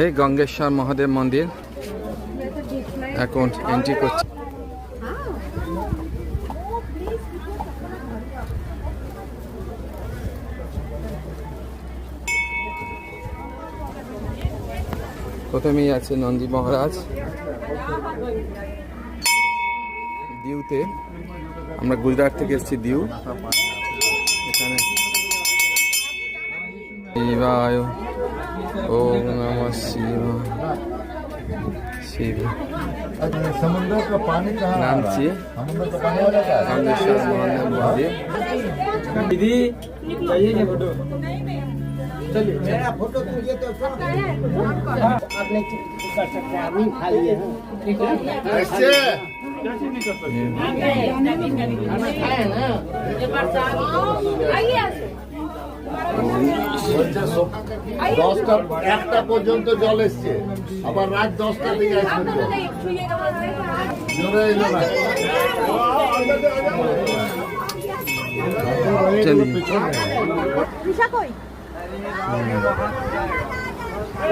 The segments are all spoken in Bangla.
এই গঙ্গেশ্বর মহাদেব মন্দির। এখন এন্ট্রি করছে। প্রথমেই আছে নন্দী মহারাজ। দিউতে আমরা গুজরাট থেকে এসেছি দিউ। এখানে। ओम नमः शिवाय शिव समुद्र का पानी कहाँ नाम से समुद्र का पानी वाला का दीदी चाहिए महादेव मंदिर दीदी चाहिए क्या फोटो आप नहीं कर सकते आप नहीं खा लिए हैं ठीक है ऐसे खाना खाए ना দশটা একটা পর্যন্ত জল এসছে আবার রাত দশটা থেকে আসবে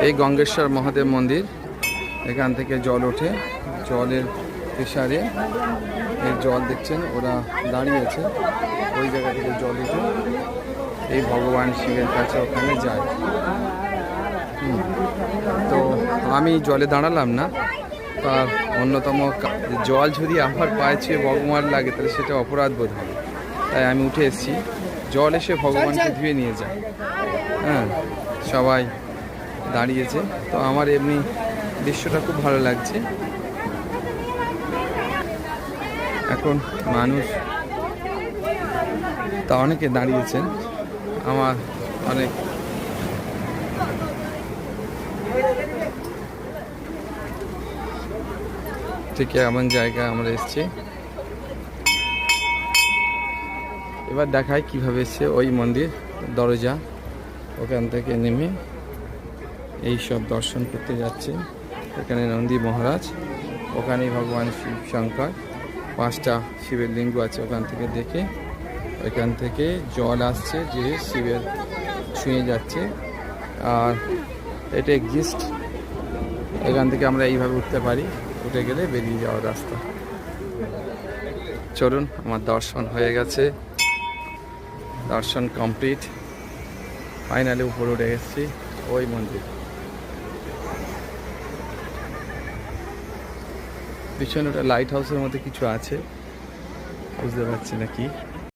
এই গঙ্গেশ্বর মহাদেব মন্দির, এখান থেকে জল ওঠে, জলের প্রেসারে এই জল দেখছেন, ওরা দাঁড়িয়েছে ওই জায়গা থেকে জল উঠে এই ভগবান শিবের কাছে ওখানে যায়। তো আমি জলে দাঁড়ালাম না তার অন্যতম জল যদি আমার পায়ে ছুঁয়ে ভগবান লাগে, তাহলে সেটা অপরাধ বোধ হবে তাই আমি উঠে এসেছি। জল এসে ভগবানকে ধুয়ে নিয়ে যায়। হ্যাঁ সবাই দাঁড়িয়েছে। তো আমার এমনি দৃশ্যটা খুব ভালো লাগছে। এখন মানুষ তা অনেকে দাঁড়িয়েছেন। আমার অনেক ঠিক এমন জায়গা আমরা এসেছি। এবার দেখায় কীভাবে এসছে ওই মন্দির দরজা ওখান থেকে নেমে এই সব দর্শন করতে যাচ্ছে। এখানে নন্দী মহারাজ ওখানেই ভগবান শিব শঙ্কর, পাঁচটা শিবের লিঙ্গ আছে ওখান থেকে দেখে ওইখান থেকে জল আসছে যে শিবের ছুঁয়ে যাচ্ছে। আর এটা এক্সিস্ট এখান থেকে আমরা এইভাবে উঠতে পারি, উঠে গেলে বেরিয়ে যাওয়ার রাস্তা। চলুন, আমার দর্শন হয়ে গেছে। দর্শন কমপ্লিট। ফাইনালি উপরে উঠে এসেছি ওই মন্দির। পিছনে ওটা লাইট হাউসের মধ্যে কিছু আছে, বুঝতে পারছি না কি।